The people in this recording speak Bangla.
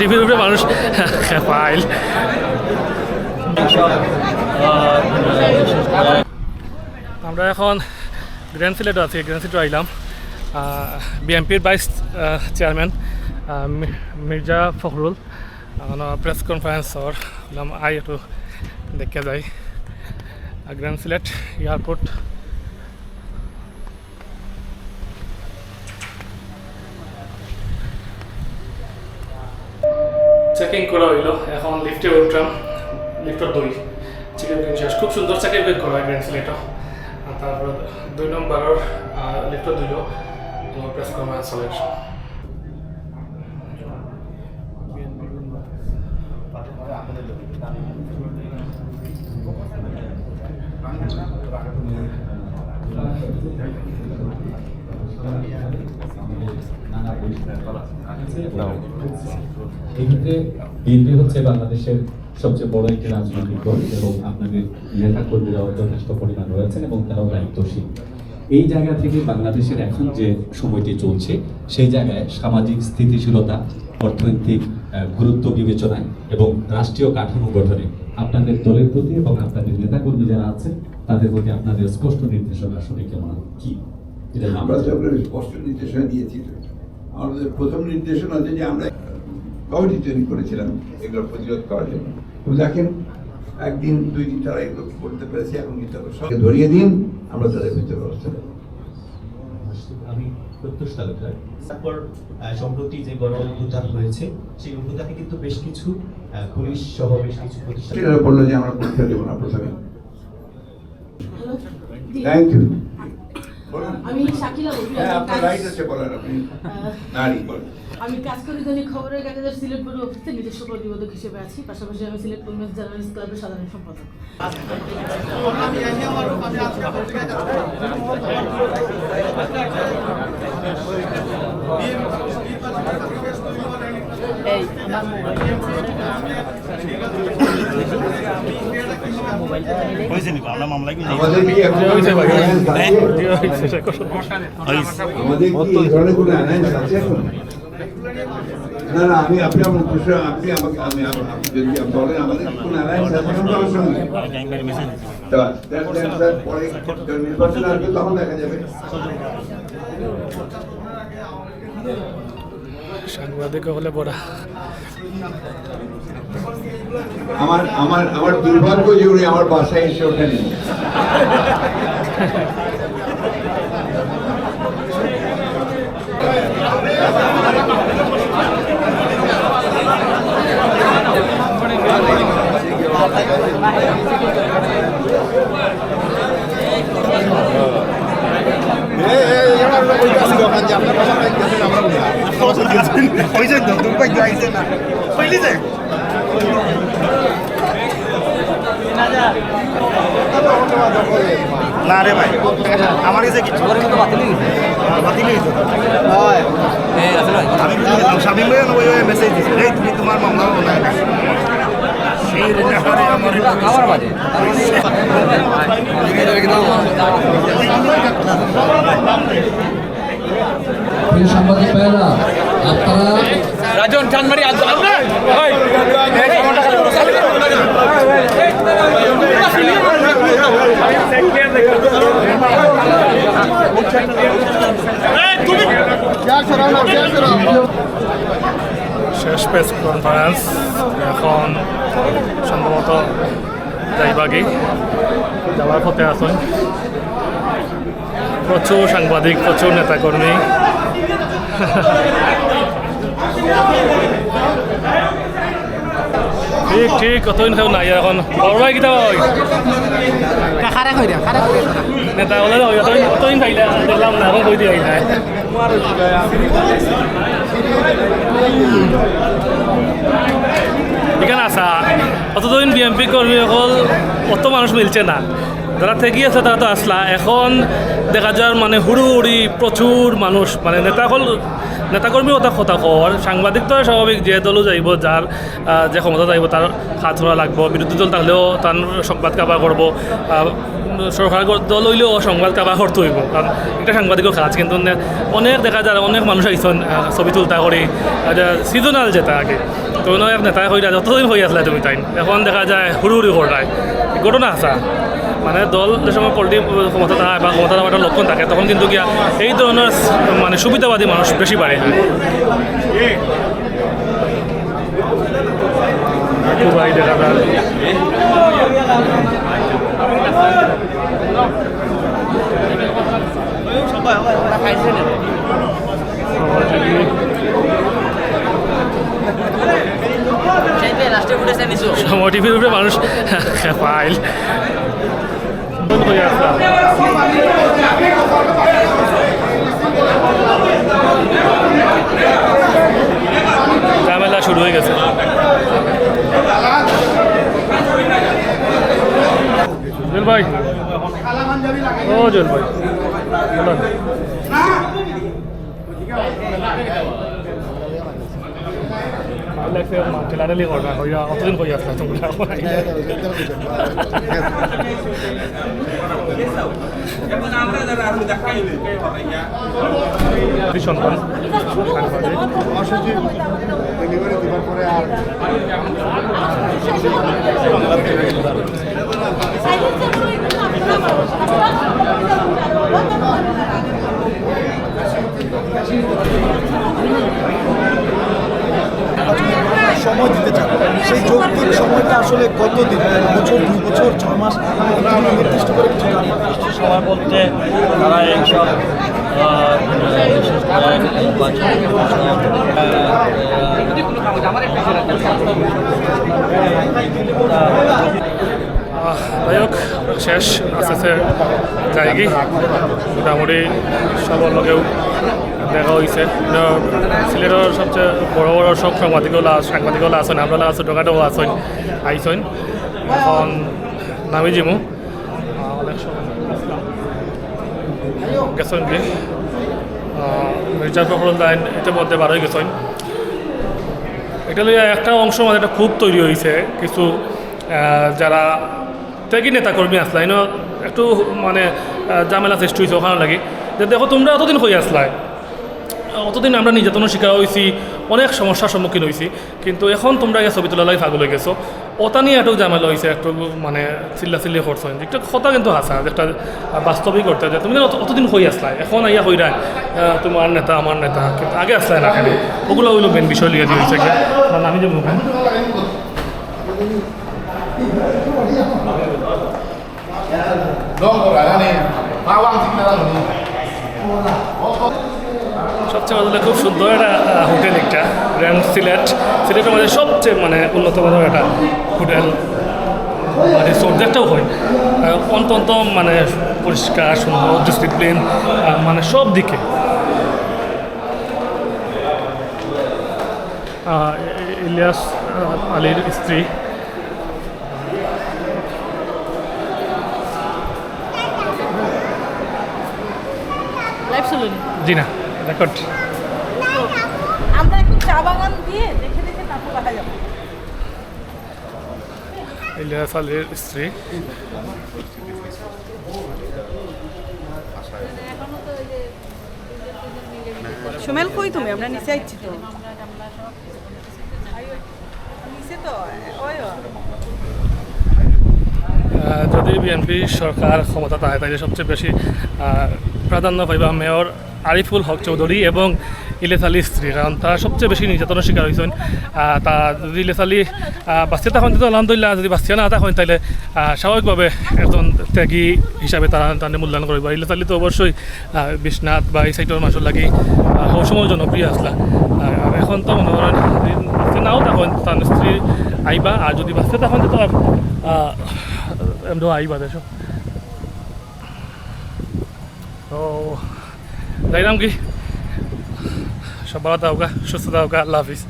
টিভির উপরে মানুষ খেপাইল আমরা এখন গ্র্যান্ড সিলেটও আছি, গ্র্যান্ড সিলেটও আইলাম। বিএনপির vice chairman Mirza Fakhrul. Press কনফারেন্সর আই একটু দেখে যাই। Grand Sylhet airport. চেকিং করা হইল। এখন লিফটে উঠলাম লিফটের দুই। চিকেন চেকিং শেষ। খুব সুন্দর চেকিং বের করা হয় গ্র্যান্ড সিলেটও তারপর দুই নম্বরের লিফটর দুইও প্রেস কনফারেন্স চলে হচ্ছে বাংলাদেশের সবচেয়ে বড় একটি রাজনৈতিক দল এবং আপনাদের নেতা কর্মীরাও যথেষ্ট পরিমাণ রয়েছেন এবং তারাও দায়িত্বশীল। এই জায়গা থেকে বাংলাদেশের এখন যে সময়টি চলছে, সেই জায়গায় সামাজিক স্থিতিশীলতা, অর্থনৈতিক গুরুত্ব বিবেচনায় এবং রাষ্ট্রীয় কাঠামো গঠনে আপনাদের দলের প্রতি এবং আপনাদের নেতাকর্মী যারা আছেন, তাদের প্রতি আপনাদের স্পষ্ট নির্দেশনা আসলে কেমন? কি? আমরা তো আপনার স্পষ্ট নির্দেশনা দিয়েছি আমাদের প্রথম নির্দেশনা হচ্ছে যে আমরা কমিটি তৈরি করেছিলাম এগুলো প্রতিরোধ করার জন্য। দেখেন একদিন দুই দিন তারা এগুলো করতে পেরেছে এখন কিন্তু সঙ্গে ধরিয়ে দিন আমরা তাদের ভিতরে ব্যবস্থা নেব। আমি প্রত্যুষ তালুকদার তারপর সম্প্রতি যে গণ অভ্যুত্থান হয়েছে সেই অভ্যুত্থানে কিন্তু বেশ কিছু পুলিশ সহ বেশ কিছু প্রতিষ্ঠান বলল যে আমরা পরীক্ষা দেবো না প্রথমে। থ্যাংক ইউ আমি শাকিলা বলছি। হ্যাঁ আপনার কাজ- রাইট আছে বলার আপনি নারী বলেন। আমি কাজ করি দৈনিক খবরের কাগজের সিলেট বোর্ড অফিসে নিজস্ব প্রতিবেদক হিসেবে আছি। পাশাপাশি আমি সিলেট উইমেন্স জার্নালিস্ট ক্লাবের সাধারণ সম্পাদক। এই আছে এখন না না আমি আপনি আমার প্রশ্ন আপনি আমাকে আমি যদি বলেন আমাদের কোনো অ্যালায়েন্স আছে এখন সঙ্গে। তা দেন দেন স্যার পরে নির্বাচন আসবে তখন দেখা যাবে। সাংবাদিক হলে বড়া। আমার আমার আমার দুর্ভাগ্য উনি আমার বাসায় এসে ওঠেনি। না রে ভাই আমার কাছে কিছু স্বামী ভাই মেসেজ দিছে এই তুমি তোমার মামলা নাই সেই ব্যাপারে আমার খাবার বাজে প্রিয় সাংবাদিক ভাইয়েরা আপনারা শেষ প্রেস কনফারেন্স এখন সম্ভবত যাইবাগে যাওয়ার পথে আসুন প্রচুর সাংবাদিক প্রচুর নেতাকর্মী। ঠিক ঠিক কতদিন কেউ নাই এখন? বড় ভাই কিতা হয়? নেতা হলে অতদিন অতদিন পাইলে দেখলাম না এখন কই দিয়ে আইলা এখানে আসা অতদিন বিএমপি কর্মী সকল অত মানুষ মিলছে না। যারা থেকে আছে, তারা তো আসলা এখন দেখা যায় মানে হুড়ুহুড়ি প্রচুর মানুষ মানে নেতাকল নেতাকর্মী কথা কথা কর সাংবাদিক তো স্বাভাবিক যে দলও যাইব যার যে ক্ষমতা যাইব তার হাত ধরা লাগবো। বিরোধী দল থাকলেও তার সংবাদ কাবা করব সরকার দল হইলেও সংবাদ কাবা করতে হইব কারণ এটা সাংবাদিকের কাজ, কিন্তু অনেক দেখা যায় অনেক মানুষ আইসন ছবি তুলতা করি সিজনাল যেটা আগে। তো এক নেতা হইলা যতদিন হয়ে আসলে তুমি তাই এখন দেখা যায় হুড়ুহুড়ি করায় ঘটনা আসা মানে দল যে সময় পলিটি ক্ষমতা থাকে বা ক্ষমতা থাকার একটা লক্ষণ থাকে তখন কিন্তু গিয়া এই ধরনের মানে সুবিধাবাদী মানুষ বেশি বাড়ে। সময় টিভির উপরে মানুষ ফাইল ঝামেলা শুরু হয়ে গেছে। জুয়েল ভাই। ও জুয়েল ভাই। লাগছে ঠেলাঠালি করা হইয়া অতদিন কই আসলা তোমরা। সন্তান আর সময় দিতে চান? সেই যৌক্তিক সময়টা আসলে কত দিন এক বছর দু বছর ছ মাস? নির্দিষ্ট করে কিছু জানেন। না। সময় বলতে তারা এইসব যাই হোক শেষ আস্তে আস্তে যায়গি মোটামুটি সবার লগেও দেখা হয়েছে সিলেটের সবচেয়ে বড় বড় সব সাংবাদিকগুলো সাংবাদিকগুলো আছেন আপনারা আছেন ঢোকাটাও আছেন আইসেন এখন নামি জিমু। গেছেন কি? মির্জা ফখরুল লাইন এটার বার হয়ে গেছেন। এটা লইয়া একটা অংশ মানে একটা খুব তৈরি হয়েছে কিছু যারা ত্যাগী নেতাকর্মী আসলাই ন একটু মানে ঝামেলা সৃষ্টি হয়েছে ওখানে লাগি। যে দেখো তোমরা এতদিন হয়ে আসলাই অতদিন আমরা নির্যাতনের শিকার হয়েছি অনেক সমস্যার সম্মুখীন হয়েছি কিন্তু এখন তোমরা এই ছবি তোলালাই ফাগল গেছো। ওটা নিয়ে একটু ঝামেলা হয়েছে একটু মানে চিল্লা চিল্লি করছ। একটা কথা কিন্তু হাসা যেটা বাস্তবিক করতে যে তুমি অতদিন হয়ে আসলাই এখন আইয়া হইরা তোমার নেতা আমার নেতা, কিন্তু আগে আসলাই না কেন ওগুলো হইল মেন বিষয় লিয়ে দিয়ে হয়েছে আমি যে dong orang ni pawang sih kita ভালো খুব সুন্দর একটা হোটেল একটা গ্র্যান্ড সিলেট। সিলেটের মধ্যে সবচেয়ে মানে উন্নত মানের একটা হোটেল মানে সবজেক্টটাও হয়। আহ, অন্তত মানে পরিষ্কার সুন্দর ডিসিপ্লিন মানে সব দিকে। ইলিয়াস আলীর স্ত্রী। জি না। রেকর্ড। আমরা একটু চা বাগান দিয়ে দেখে দেখে তারপর যাবে। ইলিয়াস আলীর স্ত্রী। সুমেল কই তুমি? আমরা নিচে আইছি তো। যদি বিএনপি সরকার ক্ষমতা থাকে তাহলে সবচেয়ে বেশি প্রাধান্য পাইবা মেয়র আরিফুল হক চৌধুরী এবং ইলেস আলীর স্ত্রী কারণ তারা সবচেয়ে বেশি নির্যাতনের শিকার হয়েছেন। তা যদি ইলেস আলী বাঁচিয়ে থাকেন তো আলহামদুলিল্লাহ যদি বাঁচিয়ে না থাকেন তাহলে স্বাভাবিকভাবে একজন ত্যাগী হিসাবে তারা তাদের মূল্যায়ন করবে। ইলেস আলী তো অবশ্যই বিশ্বনাথ বা এই সাইডের মানুষের লাগি সবসময় জনপ্রিয় আসলা। এখন তো মনে করেন নাও তখন তার স্ত্রী আইবা আর যদি বাঁচতে তখন তো আহ, এমন আইবা দেশ। তো যাইলাম কি? সব ভালো থাকুকা সুস্থ থাকুকা আল্লাহ হাফিজ।